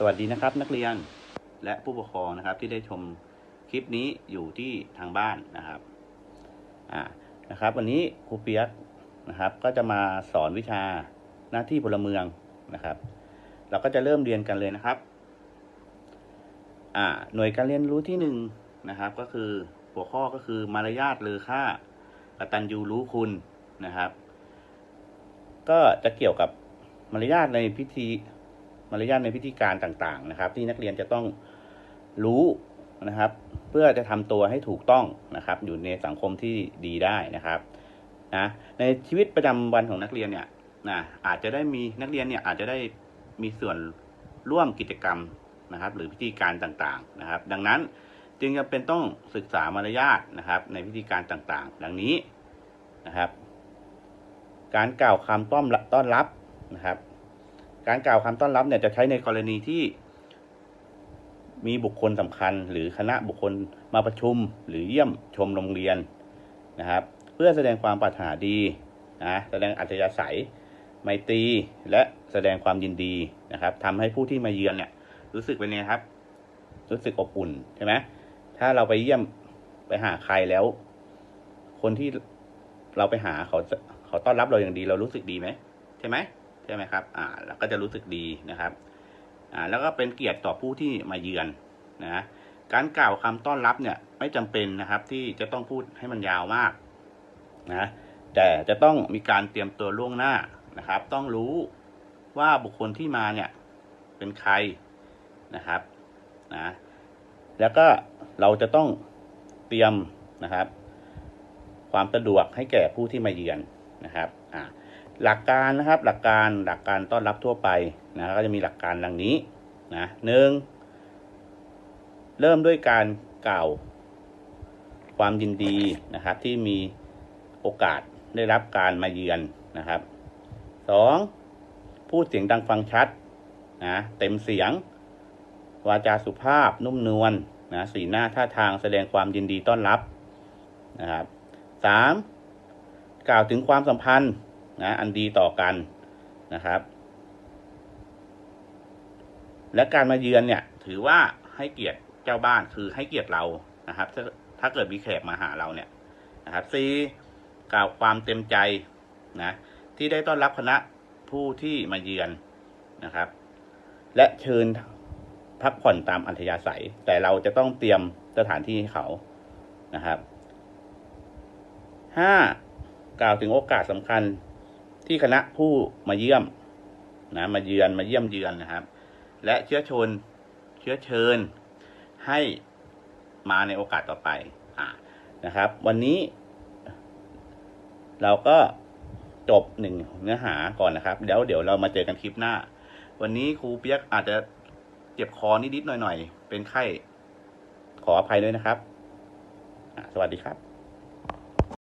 สวัสดีนะครับนักเรียนและผู้ปกครองนะครับที่ได้ชมคลิปนี้อยู่ที่ทางบ้านนะครับอ่านะครับ วันนี้ครูเปียกนะครับ ก็จะมาสอนวิชาหน้าที่พลเมืองนะครับ เราก็จะเริ่มเรียนกันเลยนะครับอ่าหน่วยการเรียนรู้ที่หนึ่งนะครับ ก็คือหัวข้อก็คือมารยาทเลอค่ากตัญญูรู้คุณนะครับ ก็จะเกี่ยวกับมารยาทในพิธี มารยาทในพิธีการต่างๆนะครับ ที่นักเรียนจะต้องรู้นะครับ เพื่อจะทำตัวให้ถูกต้องนะครับ อยู่ในสังคมที่ดีได้นะครับนะในชีวิตประจำวันของนักเรียนเนี่ยนะอาจจะได้มีนักเรียนเนี่ยอาจจะได้มีส่วนร่วมกิจกรรมนะครับ หรือพิธีการต่างๆนะครับ ดังนั้นจึงจำเป็นต้องศึกษามารยาทนะครับ ในพิธีการต่างๆ ดังนี้นะครับ การกล่าวคำต้อนรับต้อนรับนะครับ การกล่าวคำต้อนรับเนี่ยจะใช้ในกรณีที่ มีบุคคลสำคัญ หรือคณะบุคคลมาประชุม หรือเยี่ยมชมโรงเรียนนะครับ เพื่อแสดงความปรารถนาดีนะแสดงอัธยาศัยไมตรีและแสดงความยินดีนะครับทำให้ผู้ที่มาเยือนเนี่ย รู้สึกเป็นไงครับ รู้สึกอบอุ่นใช่ไหมถ้าเราไปเยี่ยมไปหาใครแล้ว คนที่เราไปหาเขาจะเขาต้อนรับเราอย่างดีเรารู้สึกดีไหมใช่ไหม ใช่ไหมครับอ่าเราก็จะรู้สึกดีนะครับอ่าแล้วก็เป็นเกียรติต่อผู้ที่มาเยือนนะการกล่าวคำต้อนรับเนี่ยไม่จำเป็นนะครับที่จะต้องพูดให้มันยาวมากนะแต่จะต้องมีการเตรียมตัวล่วงหน้านะครับ ต้องรู้ว่าบุคคลที่มาเนี่ยเป็นใครนะครับนะแล้วก็เราจะต้องเตรียมนะครับ ความสะดวกให้แก่ผู้ที่มาเยือนนะครับอ่า หลักการนะครับหลักการหลักการต้อนรับทั่วไปนะก็จะมีหลักการดังนี้นะหนึ่งเริ่มด้วยการกล่าวความยินดีนะครับที่มีโอกาสได้รับการมาเยือนนะครับสองพูดเสียงดังฟังชัดนะเต็มเสียง วาจาสุภาพนุ่มนวลนะสีหน้าท่าทางแสดงความยินดีต้อนรับนะครับสามกล่าวถึงความสัมพันธ์ นะอันดีต่อกันนะครับ และการมาเยือนเนี่ย ถือว่าให้เกียรติเจ้าบ้านคือให้เกียรติเรานะครับ ถ้าถ้าเกิดมีแขกมาหาเราเนี่ยนะครับสี่กล่าวความเต็มใจนะที่ได้ต้อนรับคณะผู้ที่มาเยือนนะครับ และเชิญพักผ่อนตามอัธยาศัย แต่เราจะต้องเตรียมสถานที่ให้เขานะครับห้ากล่าวถึงโอกาสสำคัญ ที่คณะผู้มาเยี่ยมนะมาเยือนมาเยี่ยมเยือนนะครับ และเชื้อชนเชื้อเชิญให้มาในโอกาสต่อไปอ่านะครับ วันนี้ เราก็จบหนึ่งเนื้อหาก่อนนะครับเดี๋ยวเดี๋ยวเรามาเจอกันคลิปหน้า วันนี้ครูเปียกอาจจะเจ็บคอนิดๆหน่อยๆ เป็นไข้ขออภัยด้วยนะครับ สวัสดีครับ